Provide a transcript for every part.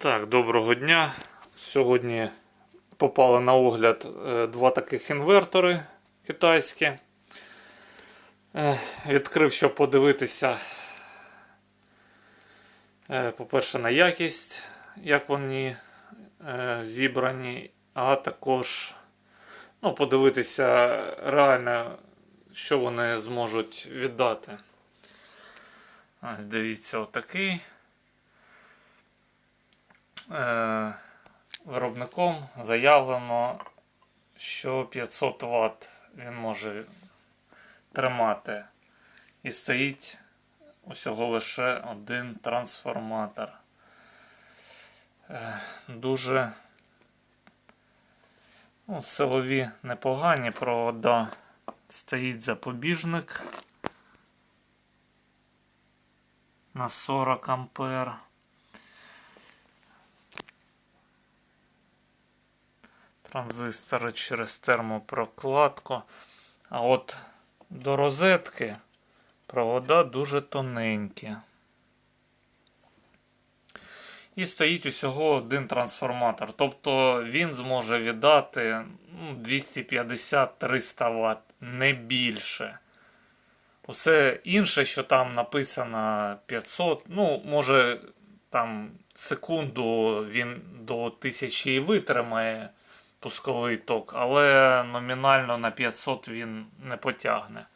Так, доброго дня. Сьогодні попали на огляд е, два таких інвертори китайські. Е, Відкрив, щоб подивитися, е, по-перше, на якість, як вони зібрані, а також ну, подивитися реально, що вони зможуть віддати. Ось дивіться, отакий. Е, Виробником заявлено, що 500 Вт він може тримати. І стоїть усього лише один трансформатор. Е, Дуже ну, силові непогані провода. Стоїть запобіжник на 40 ампер. Транзистори через термопрокладку. А от до розетки провода дуже тоненькі. І стоїть усього один трансформатор. Тобто він зможе віддати ну, 250-300 Вт, не більше. Усе інше, що там написано 500, ну, може, там секунду він до 1000 і витримає пусковий ток, але номінально на 500 він не потягне.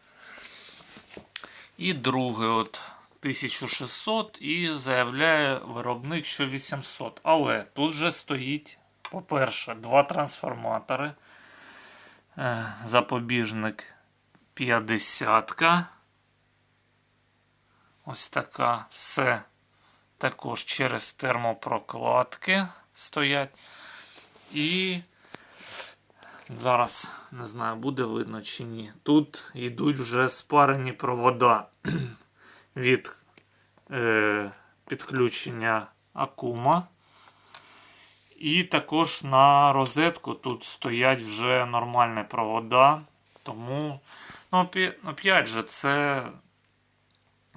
І другий от 1600 і заявляє виробник, що 800. Але тут же стоїть, по-перше, два трансформатори. Е, Запобіжник 50. Ось така. Все також через термопрокладки стоять. І зараз не знаю, буде видно чи ні. Тут йдуть вже спарені провода від е, підключення акума. І також на розетку тут стоять вже нормальні провода. Тому, ну, опять же, це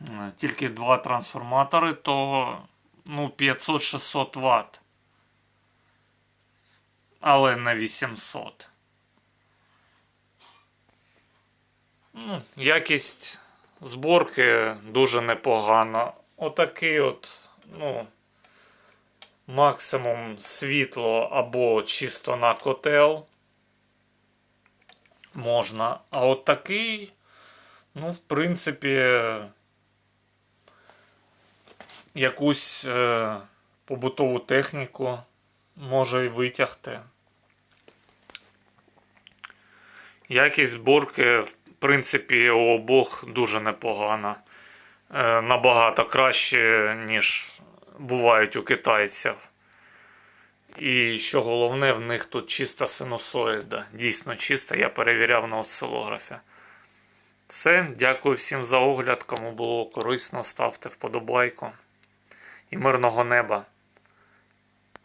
е, тільки два трансформатори, то ну, 500-600 Вт. Але на 800. Ну, якість зборки дуже непогана. Отакий от, ну, максимум світло або чисто на котел можна. А от такий, ну, в принципі, якусь е, побутову техніку може і витягти. Якість зборки, в принципі, у обох дуже непогана. Е, Набагато краще, ніж бувають у китайців. І що головне, в них тут чиста синусоїда. Дійсно чиста, я перевіряв на осцилографі. Все, дякую всім за огляд. Кому було корисно, ставте вподобайку. І мирного неба.